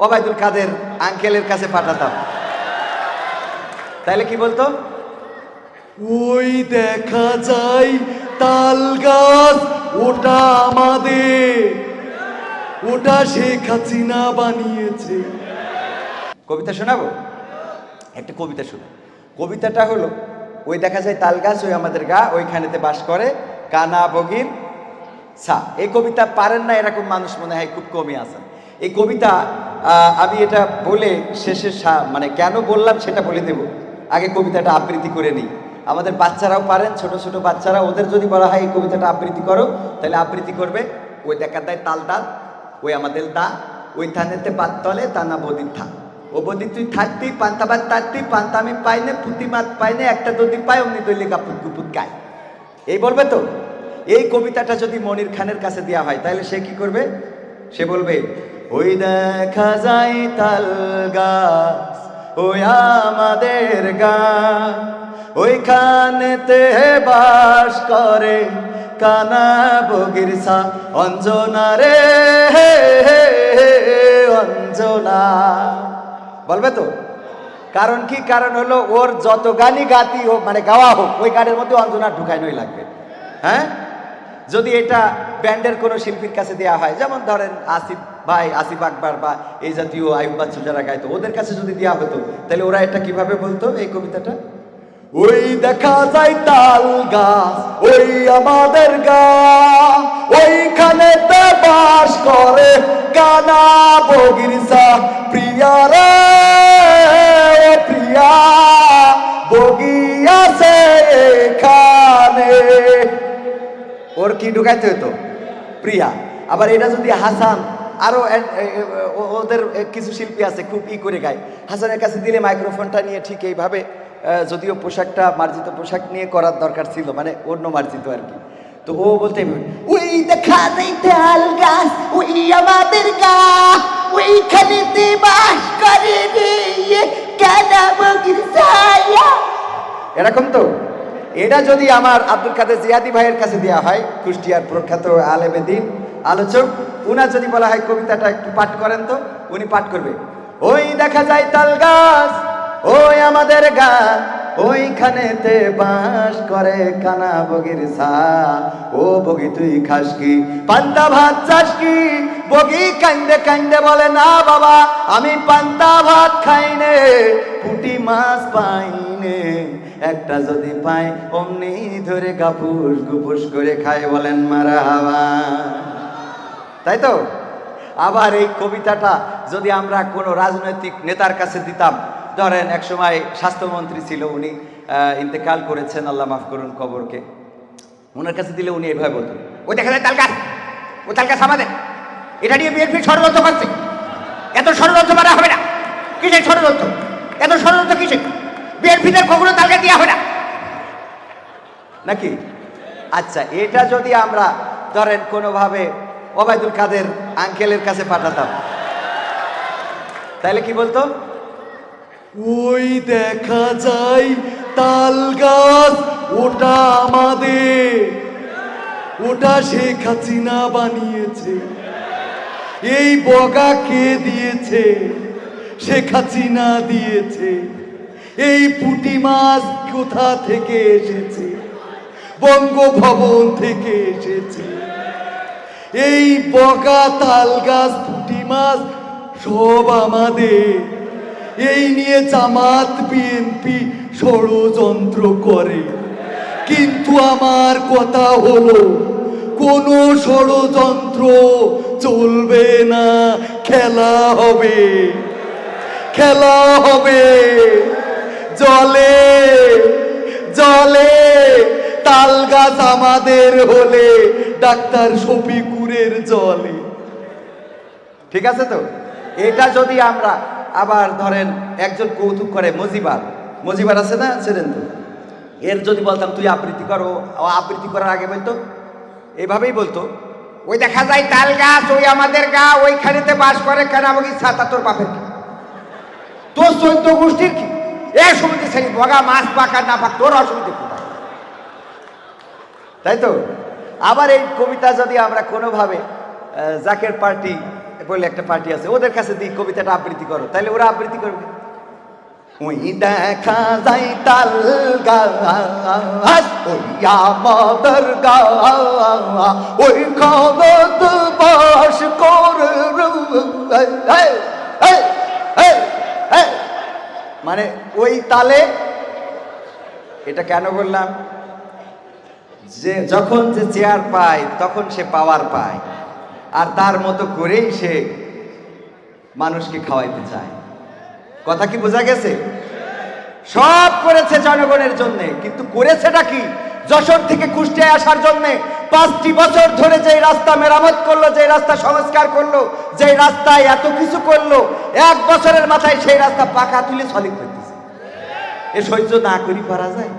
ওবায়দুল কাদের আঙ্কেলের কাছে পাঠাতাম। তাহলে কি বলতো? ওই দেখা যায় তাল গাছ ওটা আমাদের। ওটা শেখ হাসিনা বানিয়েছে। কবিতা শোনাবো? একটা কবিতা শোনো। কবিতাটা হলো ওই দেখা যায় তাল গাছ ওই আমাদের গা ওইখানেতে বাস করে কানা বগির সা এই কবিতা পারেন না এরকম মানুষ মনে হয় খুব কমই আছেন। এই কবিতা আমি এটা বলে শেষে মানে কেন বললাম সেটা বলে দেব। আগে কবিতাটা আবৃত্তি করে নিই। আমাদের বাচ্চারাও পারেন, ছোট ছোট বাচ্চারা, ওদের যদি বলা হয় এই কবিতাটা আবৃত্তি করো, তাহলে আবৃত্তি করবে, ওই দেখা দেয় তাল ডাল, ওই আমাদের দা, ওই থানেতে পাত তলে তানা বদির থা। ও বদি তুই থাকতি, পান্তা পান্তাবাদ তাকতি পান্তা আমি পাইনে পুঁতি মাত পাইনে একটা যদি পাই, অমনি দৈলে গাপুত গুপুত গায়। এই বলবে তো? এই কবিতাটা যদি মনির খানের কাছে দেওয়া হয়, তাহলে সে কি করবে? সে বলবে ওই দেখা যায় তাল গাছ, ওই আমাদের গা ওইখানেতে বাস করে কানা বগির সা অঞ্জনা রে অঞ্জনা। বলবে তো? কারণ কি? কারণ হলো ওর যত গানই গাতি হোক মানে গাওয়া হোক, ওই গানের মধ্যে অঞ্জনা ঢুকাইনই লাগবে। হ্যাঁ? যদি এটা ব্যান্ডের কোনো শিল্পীর কাছে দেওয়া হয়, যেমন ধরেন আসিফ ভাই, আসিফ আকবর বা এই জাতীয় আয়ুব বাচ্চু যারা গাইতো, ওদের কাছে যদি দেওয়া হতো, তাহলে ওরা এটা কীভাবে বলতো এই কবিতাটা? ওই দেখা যায় তাল গাছ, ওই আমাদের গা, ওইখানে বাস করে কানা বগিরসা প্রিয়া রে প্রিয়া, বগি আছে এখানে। ওর কি ঢুকাইতে হতো প্রিয়া। আবার এটা যদি হাসান আরও এ- এ- এ- ও- ওদের কিছু শিল্পী আছে, খুব ই করে গায়। হাসানের কাছে দিলে মাইক্রোফোনটা নিয়ে ঠিক এইভাবে যদিও পোশাকটা মার্জিত পোশাক নিয়ে করার দরকার ছিল মানে অন্য মার্জিত আর কি। তো ও বলতে ওই দেখা যায় তাল ওই আমাদের গা ওইখানেতে বাস করে এরকম তো। এটা যদি আমার আব্দুল কাদের জিয়াদি ভাইয়ের কাছে দেওয়া হয়, কুষ্টিয়ার প্রখ্যাত আলেমেদিন আলোচক উনার যদি বলা হয় কবিতাটা একটু পাঠ করেন তো, উনি পাঠ করবে। ওই দেখা যায় তাল গাছ, ওই আমাদের গা ওইখানেতে বাস করে কানা বগির সা ও বগি, তুই খাস কি? পান্তা ভাত চাস কি? বগি কান্দে কান্দে বলে, না বাবা, আমি পান্তা ভাত খাই নে, পুটি মাছ পাইনে একটা যদি পাই, অমনি ধরে গাপুস গুপুস করে খায় বলেন মারা হাওয়া। তাই তো? আবার এই কবিতাটা যদি আমরা কোনো রাজনৈতিক নেতার কাছে দিতাম, ধরেন একসময় স্বাস্থ্যমন্ত্রী ছিল উনি ইন্তেকাল করেছেন, আল্লাহ মাফ করুন কবরকে। ওনার কাছে দিলে উনি এভাবে বলতেন, ওই দেখা যায় তাল গাছ ওই তাল গাছ আমাদের। এটা নিয়ে বিএনপি ষড়যন্ত্র করছে। এত ষড়যন্ত্র মারা হবে না। কিসের ষড়যন্ত্র? এত ষড়যন্ত্র কিসের? বিএনপিদের কখনো তাল গাছ দেওয়া হবে না। নাকি? আচ্ছা এটা যদি আমরা ধরেন কোনোভাবে ওবায়দুল কাদের আঙ্কেলের কাছে পাঠাতাম। তাহলে কি বলতো? ওই দেখা যায় তাল গাছ, ওটা আমাদের। ওটা শেখ হাসিনা বানিয়েছে। এই বগা কে দিয়েছে? শেখ হাসিনা দিয়েছে। এই পুঁটি মাছ কোথা থেকে এসেছে? বঙ্গভবন থেকে এসেছে। এই বগা তাল গাছ, পুঁটি মাছ, সব আমাদের। এই নিয়ে জামাত, বিএনপি ষড়যন্ত্র করে। কিন্তু আমার কথা হলো, কোনো ষড়যন্ত্র চলবে না, খেলা হবে। খেলা হবে। জলে জলে তাল গাছ আমাদের হলে ডাক্তার শফিকুরের জলে। ঠিক আছে তো? এটা যদি আমরা আবার ধরেন একজন কৌতুক করে মজিবার। মজিবার আছে না? ছিলেন তো? এর যদি বলতাম, তুই আবৃত্তি করো। আবৃত্তি করার আগে বলতো? এইভাবেই বলতো। ওই দেখা যায় তাল গাছ, ওই আমাদের গা, ওইখানেতে বাস করে কেনামগি ছাতা তোর বাপের কি? তোর চৈত্য গোষ্ঠীর কি? এ সমিতি সেই বগা মাছ পাকা না পাক, তোর অসুবিধে তাই তো? আবার এই কবিতা যদি আমরা কোনোভাবে জাকের পার্টি বলে একটা পার্টি আছে, ওদের কাছে দিই কবিতাটা আবৃত্তি করো, তাহলে ওরা আবৃত্তি করবে ওই দেখা যাই তাল গাছ, ওই ওই বাস করে। মানে ওই তালে, এটা কেন বললাম যে যখন যে চেয়ার পায়, তখন সে পাওয়ার পায়। আর তার মতো করেই সে মানুষকে খাওয়াইতে চায়। কথা কি বোঝা গেছে? সব করেছে জনগণের জন্য, কিন্তু করেছেটা কি? যশোর থেকে কুষ্টিয়ায় আসার জন্য পাঁচটি বছর ধরে যে রাস্তা মেরামত করল যে রাস্তা সংস্কার করল যে রাস্তায় এত কিছু করল, এক বছরের মাথায় সেই রাস্তা পাকা তুলে সলিড করতেছে। এ সহ্য না করি, পারা যায়।